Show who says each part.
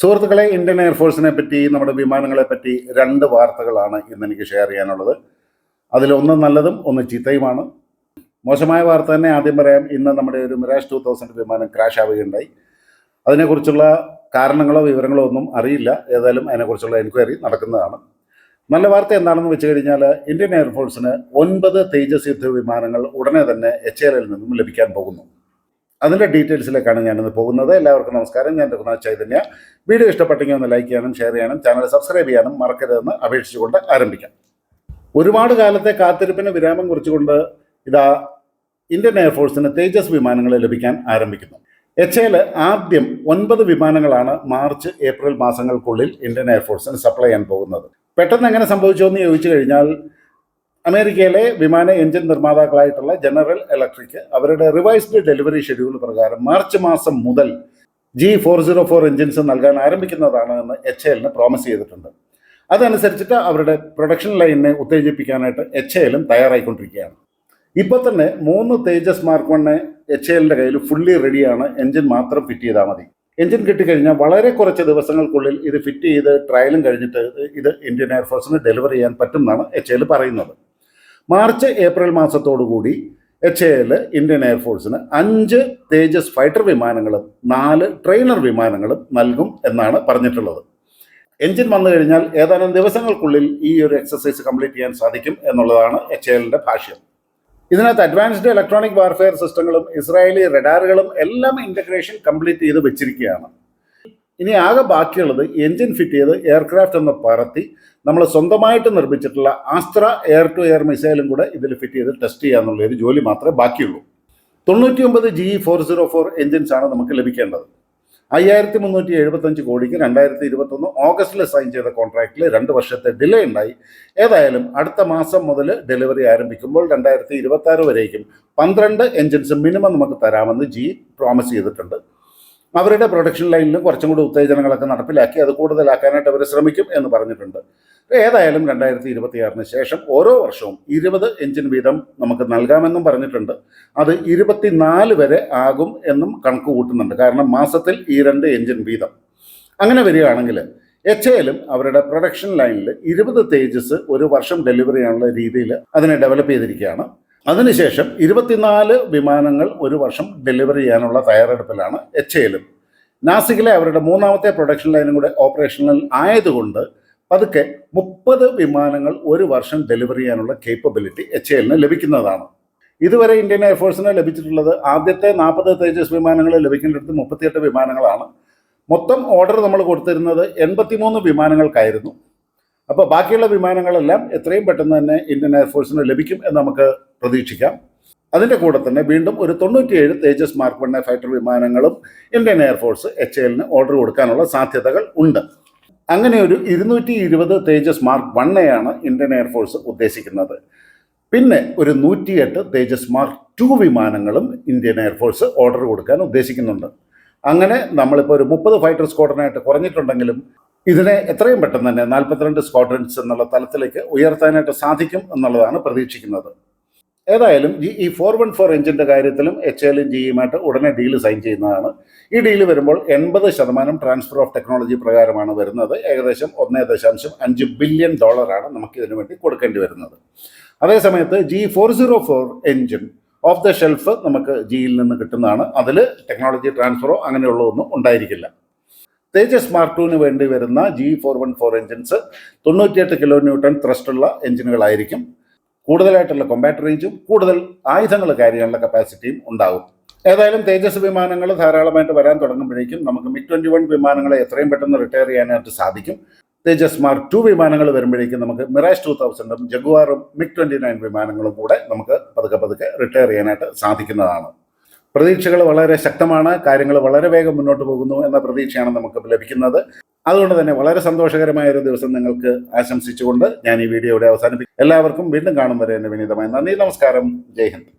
Speaker 1: സുഹൃത്തുക്കളെ ഇന്ത്യൻ എയർഫോഴ്സിനെ പറ്റി നമ്മുടെ വിമാനങ്ങളെ പറ്റി രണ്ട് വാർത്തകളാണ് ഇന്ന് എനിക്ക് ഷെയർ ചെയ്യാനുള്ളത്. അതിലൊന്ന് നല്ലതും ഒന്ന് ചീത്തയുമാണ്. മോശമായ വാർത്ത തന്നെ ആദ്യം പറയാം. ഇന്ന് നമ്മുടെ ഒരു മിറാഷ് ടു തൗസൻഡ് വിമാനം ക്രാഷ് ആവുകയുണ്ടായി. അതിനെക്കുറിച്ചുള്ള കാരണങ്ങളോ വിവരങ്ങളോ ഒന്നും അറിയില്ല. ഏതായാലും അതിനെക്കുറിച്ചുള്ള എൻക്വയറി നടക്കുന്നതാണ്. നല്ല വാർത്ത എന്താണെന്ന് വെച്ച് കഴിഞ്ഞാൽ ഇന്ത്യൻ എയർഫോഴ്സിന് ഒൻപത് തേജസ് യുദ്ധ വിമാനങ്ങൾ ഉടനെ തന്നെ എച്ച് എൽ നിന്നും ലഭിക്കാൻ പോകുന്നു. അതിന്റെ ഡീറ്റെയിൽസിലേക്കാണ് ഞാനിന്ന് പോകുന്നത്. എല്ലാവർക്കും നമസ്കാരം. ഞാൻ രഘുനാഥ് ചൈതന്യ. വീഡിയോ ഇഷ്ടപ്പെട്ടെങ്കിൽ ഒന്ന് ലൈക്ക് ചെയ്യാനും ഷെയർ ചെയ്യാനും ചാനൽ സബ്സ്ക്രൈബ് ചെയ്യാനും മറക്കരുതെന്ന് അപേക്ഷിച്ചുകൊണ്ട് ആരംഭിക്കാം. ഒരുപാട് കാലത്തെ കാത്തിരിപ്പിന് വിരാമം കുറിച്ചുകൊണ്ട് ഇതാ ഇന്ത്യൻ എയർഫോഴ്സിന് തേജസ് വിമാനങ്ങൾ ലഭിക്കാൻ ആരംഭിക്കുന്നു. എച്ച് എൽ ആദ്യം ഒൻപത് വിമാനങ്ങളാണ് മാർച്ച് ഏപ്രിൽ മാസങ്ങൾക്കുള്ളിൽ ഇന്ത്യൻ എയർഫോഴ്സിന് സപ്ലൈ ചെയ്യാൻ പോകുന്നത്. പെട്ടെന്ന് എങ്ങനെ സംഭവിച്ചോ എന്ന് ചോദിച്ചു കഴിഞ്ഞാൽ അമേരിക്കയിലെ വിമാന എഞ്ചിൻ നിർമ്മാതാക്കളായിട്ടുള്ള ജനറൽ ഇലക്ട്രിക് അവരുടെ റിവൈസ്ഡ് ഡെലിവറി ഷെഡ്യൂൾ പ്രകാരം മാർച്ച് മാസം മുതൽ G four zero four engines നൽകാൻ ആരംഭിക്കുന്നതാണ് എന്ന് എച്ച് എല്ലിന് പ്രോമിസ് ചെയ്തിട്ടുണ്ട്. അതനുസരിച്ചിട്ട് അവരുടെ പ്രൊഡക്ഷൻ ലൈനിനെ ഉത്തേജിപ്പിക്കാനായിട്ട് എച്ച് എല്ലും തയ്യാറായിക്കൊണ്ടിരിക്കുകയാണ്. ഇപ്പോൾ തന്നെ മൂന്ന് തേജസ് മാർക്ക് വണ്ണ് എച്ച് എല്ലിന്റെ കയ്യിൽ ഫുള്ളി റെഡിയാണ് എഞ്ചിൻ മാത്രം ഫിറ്റ് ചെയ്താൽ മതി. എഞ്ചിൻ കിട്ടിക്കഴിഞ്ഞാൽ വളരെ കുറച്ച് ദിവസങ്ങൾക്കുള്ളിൽ ഇത് ഫിറ്റ് ചെയ്ത് ട്രയലും കഴിഞ്ഞിട്ട് ഇത് ഇന്ത്യൻ എയർഫോഴ്സിന് ഡെലിവർ ചെയ്യാൻ പറ്റും എന്നാണ് എച്ച് എൽ പറയുന്നത്. മാർച്ച് ഏപ്രിൽ മാസത്തോടുകൂടി എച്ച് എ എൽ ഇന്ത്യൻ എയർഫോഴ്സിന് അഞ്ച് തേജസ് ഫൈറ്റർ വിമാനങ്ങളും നാല് ട്രെയിനർ വിമാനങ്ങളും നൽകും എന്നാണ് പറഞ്ഞിട്ടുള്ളത്. എഞ്ചിൻ വന്നു കഴിഞ്ഞാൽ ഏതാനും ദിവസങ്ങൾക്കുള്ളിൽ ഈ ഒരു എക്സസൈസ് കംപ്ലീറ്റ് ചെയ്യാൻ സാധിക്കും എന്നുള്ളതാണ് എച്ച് എല്ലിന്റെ ഭാഷ്യം. ഇതിനകത്ത് അഡ്വാൻസ്ഡ് ഇലക്ട്രോണിക് വാർഫെയർ സിസ്റ്റങ്ങളും ഇസ്രായേലി റഡാറുകളും എല്ലാം ഇന്റഗ്രേഷൻ കംപ്ലീറ്റ് ചെയ്ത് വെച്ചിരിക്കുകയാണ്. ഇനി ആകെ ബാക്കിയുള്ളത് എഞ്ചിൻ ഫിറ്റ് ചെയ്ത് എയർക്രാഫ്റ്റ് ഒന്ന് പറത്തി നമ്മൾ സ്വന്തമായിട്ട് നിർമ്മിച്ചിട്ടുള്ള ആസ്ത്ര എയർ ടു എയർ മിസൈലും കൂടെ ഇതിൽ ഫിറ്റ് ചെയ്ത് ടെസ്റ്റ് ചെയ്യാന്നുള്ള ഒരു ജോലി മാത്രമേ ബാക്കിയുള്ളൂ. തൊണ്ണൂറ്റി ഒമ്പത് G four zero four engines ആണ് നമുക്ക് ലഭിക്കേണ്ടത്. അയ്യായിരത്തി മുന്നൂറ്റി എഴുപത്തഞ്ച് കോടിക്ക് രണ്ടായിരത്തി ഇരുപത്തൊന്ന് ഓഗസ്റ്റിൽ സൈൻ ചെയ്ത കോൺട്രാക്റ്റിൽ രണ്ട് വർഷത്തെ ഡിലേ ഉണ്ടായി. ഏതായാലും അടുത്ത മാസം മുതൽ ഡെലിവറി ആരംഭിക്കുമ്പോൾ രണ്ടായിരത്തി ഇരുപത്തി ആറ് വരേക്കും പന്ത്രണ്ട് എഞ്ചിൻസ് മിനിമം നമുക്ക് തരാമെന്ന് ജി പ്രോമിസ് ചെയ്തിട്ടുണ്ട്. അവരുടെ പ്രൊഡക്ഷൻ ലൈനിലും കുറച്ചും കൂടി ഉത്തേജനങ്ങളൊക്കെ നടപ്പിലാക്കി അത് കൂടുതലാക്കാനായിട്ട് അവർ ശ്രമിക്കും എന്ന് പറഞ്ഞിട്ടുണ്ട്. ഏതായാലും രണ്ടായിരത്തി ഇരുപത്തിയാറിന് ശേഷം ഓരോ വർഷവും ഇരുപത് എഞ്ചിൻ വീതം നമുക്ക് നൽകാമെന്നും പറഞ്ഞിട്ടുണ്ട്. അത് ഇരുപത്തിനാല് വരെ ആകും എന്നും കണക്ക് കൂട്ടുന്നുണ്ട്. കാരണം മാസത്തിൽ ഈ രണ്ട് എഞ്ചിൻ വീതം. അങ്ങനെ വരികയാണെങ്കിൽ എച്ച് എലും അവരുടെ പ്രൊഡക്ഷൻ ലൈനിൽ ഇരുപത് തേജസ് ഒരു വർഷം ഡെലിവറി ചെയ്യാനുള്ള രീതിയിൽ അതിനെ ഡെവലപ്പ് ചെയ്തിരിക്കുകയാണ്. അതിനുശേഷം ഇരുപത്തിനാല് വിമാനങ്ങൾ ഒരു വർഷം ഡെലിവറി ചെയ്യാനുള്ള തയ്യാറെടുപ്പിലാണ് എച്ച് എയിലും നാസിക്കിലെ അവരുടെ മൂന്നാമത്തെ പ്രൊഡക്ഷൻ ലൈനും കൂടെ ഓപ്പറേഷണൽ ആയതുകൊണ്ട് പതുക്കെ മുപ്പത് വിമാനങ്ങൾ ഒരു വർഷം ഡെലിവറി ചെയ്യാനുള്ള കേപ്പബിലിറ്റി എച്ച് എല്ലിന് ലഭിക്കുന്നതാണ്. ഇതുവരെ ഇന്ത്യൻ എയർഫോഴ്സിന് ലഭിച്ചിട്ടുള്ളത് ആദ്യത്തെ നാൽപ്പത് തേജസ് വിമാനങ്ങൾ ലഭിക്കേണ്ടടുത്ത് മുപ്പത്തിയെട്ട് വിമാനങ്ങളാണ്. മൊത്തം ഓർഡർ നമ്മൾ കൊടുത്തിരുന്നത് എൺപത്തിമൂന്ന് വിമാനങ്ങൾക്കായിരുന്നു. അപ്പോൾ ബാക്കിയുള്ള വിമാനങ്ങളെല്ലാം എത്രയും പെട്ടെന്ന് തന്നെ ഇന്ത്യൻ എയർഫോഴ്സിന് ലഭിക്കും എന്ന് നമുക്ക് പ്രതീക്ഷിക്കാം. അതിന്റെ കൂടെ തന്നെ വീണ്ടും ഒരു തൊണ്ണൂറ്റിയേഴ് തേജസ് മാർക്ക് വൺ ഫൈറ്റർ വിമാനങ്ങളും ഇന്ത്യൻ എയർഫോഴ്സ് എച്ച് എല്ലിന് ഓർഡർ കൊടുക്കാനുള്ള സാധ്യതകൾ ഉണ്ട്. അങ്ങനെ ഒരു ഇരുന്നൂറ്റി ഇരുപത് തേജസ് മാർക്ക് വണ്ണയാണ് ഇന്ത്യൻ എയർഫോഴ്സ് ഉദ്ദേശിക്കുന്നത്. പിന്നെ ഒരു നൂറ്റിയെട്ട് തേജസ് മാർക്ക് ടു വിമാനങ്ങളും ഇന്ത്യൻ എയർഫോഴ്സ് ഓർഡർ കൊടുക്കാൻ ഉദ്ദേശിക്കുന്നുണ്ട്. അങ്ങനെ നമ്മളിപ്പോൾ ഒരു മുപ്പത് ഫൈറ്റർ സ്ക്വാഡനായിട്ട് കുറഞ്ഞിട്ടുണ്ടെങ്കിലും ഇതിനെ എത്രയും പെട്ടെന്ന് തന്നെ നാൽപ്പത്തിരണ്ട് സ്ക്വാഡ്രൻസ് എന്നുള്ള തലത്തിലേക്ക് ഉയർത്താനായിട്ട് സാധിക്കും എന്നുള്ളതാണ് പ്രതീക്ഷിക്കുന്നത്. ഏതായാലും ജി ഈ ഫോർ വൺ ഫോർ എഞ്ചിന്റെ കാര്യത്തിലും എച്ച് എല്ലും ജിയുമായിട്ട് ഉടനെ ഡീൽ സൈൻ ചെയ്യുന്നതാണ്. ഈ ഡീൽ വരുമ്പോൾ എൺപത് ശതമാനം ട്രാൻസ്ഫർ ഓഫ് ടെക്നോളജി പ്രകാരമാണ് വരുന്നത്. ഏകദേശം ഒന്നേ ദശാംശം അഞ്ച് ബില്യൺ ഡോളറാണ് നമുക്ക് ഇതിനു വേണ്ടി കൊടുക്കേണ്ടി വരുന്നത്. അതേസമയത്ത് G four zero four engine off the shelf നമുക്ക് ജിയിൽ നിന്ന് കിട്ടുന്നതാണ്. അതിൽ ടെക്നോളജി ട്രാൻസ്ഫറോ അങ്ങനെയുള്ളതൊന്നും ഉണ്ടായിരിക്കില്ല. തേജസ് മാർക്ക് ടുവിന് വേണ്ടി വരുന്ന G four one four engines തൊണ്ണൂറ്റിയെട്ട് കിലോ ന്യൂട്ടൺ ത്രസ്റ്റുള്ള എഞ്ചിനുകളായിരിക്കും കൂടുതലായിട്ടുള്ള കൊമ്പാറ്റ് റേഞ്ചും കൂടുതൽ ആയുധങ്ങൾ ചെയ്യാനുള്ള കപ്പാസിറ്റിയും ഉണ്ടാകും ഏതായാലും തേജസ് വിമാനങ്ങൾ ധാരാളമായിട്ട് വരാൻ തുടങ്ങുമ്പോഴേക്കും നമുക്ക് മിഗ് ട്വന്റി വൺ വിമാനങ്ങളെ എത്രയും പെട്ടെന്ന് റിട്ടയർ ചെയ്യാനായിട്ട് സാധിക്കും. തേജസ് മാർക്ക് ടു വിമാനങ്ങൾ വരുമ്പോഴേക്കും നമുക്ക് മിറാഷ് ടു തൗസൻഡും ജഗുവാറും മിഗ് ട്വന്റി നയൻ വിമാനങ്ങളും കൂടെ നമുക്ക് പതുക്കെ പതുക്കെ റിട്ടയർ ചെയ്യാനായിട്ട് സാധിക്കുന്നതാണ്. പ്രതീക്ഷകൾ വളരെ ശക്തമാണ് കാര്യങ്ങൾ വളരെ വേഗം മുന്നോട്ട് പോകുന്നു എന്ന പ്രതീക്ഷയാണ് നമുക്ക് ലഭിക്കുന്നത്. അതുകൊണ്ട് തന്നെ വളരെ സന്തോഷകരമായ ഒരു ദിവസം നിങ്ങൾക്ക് ആശംസിച്ചുകൊണ്ട് ഞാൻ ഈ വീഡിയോ ഇവിടെ അവസാനിപ്പിക്കും എല്ലാവർക്കും വീണ്ടും കാണും വരെ എന്നെ വിനീതമായി നന്ദി നമസ്കാരം ജയ് ഹിന്ദ്.